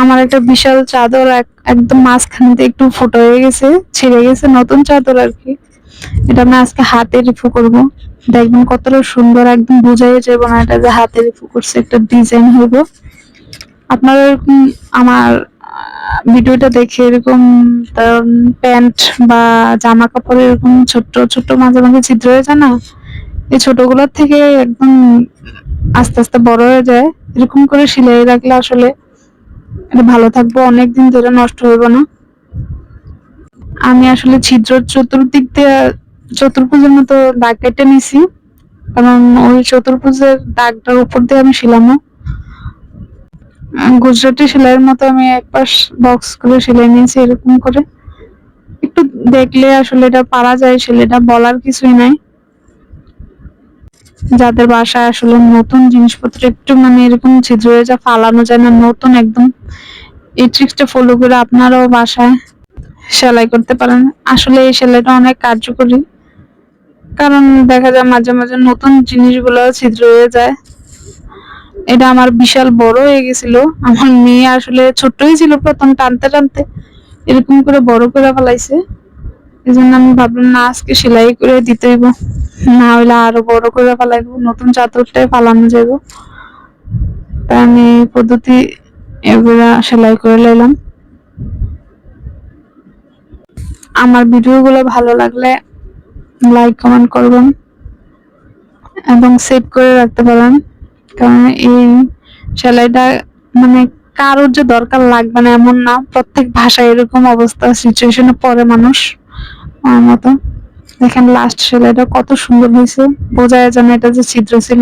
আমার একটা বিশাল চাদর এক- একদম মাঝখানে একটু ফুটো হয়ে গেছে, ছিঁড়ে গেছে, নতুন চাদর আর কি। এটা আমি আজকে হাতে রিফু করব। দেখবেন কতটা সুন্দর একদম বোঝাই যাবে না এটা যে হাতে রিফু করছে, একটা ডিজাইন হইব। আপনারা এরকম আমার ভিডিওটা দেখে এরকম প্যান্ট বা জামা কাপড় এরকম ছোট্ট ছোট্ট মাঝে মাঝে ছিদ্র হয়ে যায় না? এই ছোটগুলোর থেকে একদম আস্তে আস্তে বড় হয়ে যায়। এরকম করে সিলাই রাখলে আসলে এটা ভালো থাকব, অনেকদিন ধরে নষ্ট হইব না। আমি আসলে ছিদ্র চতুর্দিক দিয়ে চতুর্ভুজের মতো দাগ কেটে নিছি, কারণ ওই চতুর্ভুজের দাগটার উপর দিয়ে আমি শিলামো। গুজরাটি সেলাইয়ের মতো আমি এক পাশ বক্স করে সেলাই নিয়েছি এরকম করে। একটু দেখলে আসলে এটা পারা যায়, সেলাইটা বলার কিছুই নাই। যাদের বাসায় আসলে নতুন জিনিসপত্র একটু মানে এরকম ছিদ্র হয়ে যা ফালানো যায় না, নতুন একদম। এই ট্রিক্সটা ফলো করে আপনারাও বাসায় সেলাই করতে পারেন। আসলে এই সেলাইটা অনেক কার্যকরী। কারণ দেখা যায় মাঝে মাঝে নতুন জিনিসগুলো ছিদ্র হয়ে যায়। এটা আমার বিশাল বড় হয়ে গেছিল। আমার মেয়ে আসলে ছোট্টই ছিল প্রথম, টানতে টানতে এরকম করে বড় করে ফেলাইছে। এই জন্য আমি ভাবলাম, না, আজকে সেলাই করে দিতে হইব না হইলে আরও বড় করে ফেলাইবো, নতুন চাদরটাই ফালানো তাই আমি পদ্ধতি এগুলা সেলাই করে লাইলাম। আমার ভিডিওগুলো ভালো লাগলে লাইক, কমেন্ট করবেন এবং সেভ করে রাখতে পারেন। কারণ এই সেলাইটা মানে কারোর যে দরকার লাগবে না এমন না, প্রত্যেক ভাষায় এরকম অবস্থা সিচুয়েশনে পড়ে মানুষ আমার মতো। দেখেন লাস্ট সেলাইটা কত সুন্দর হয়েছে। বোঝা যায় যেন এটা যে ছিদ্র ছিল।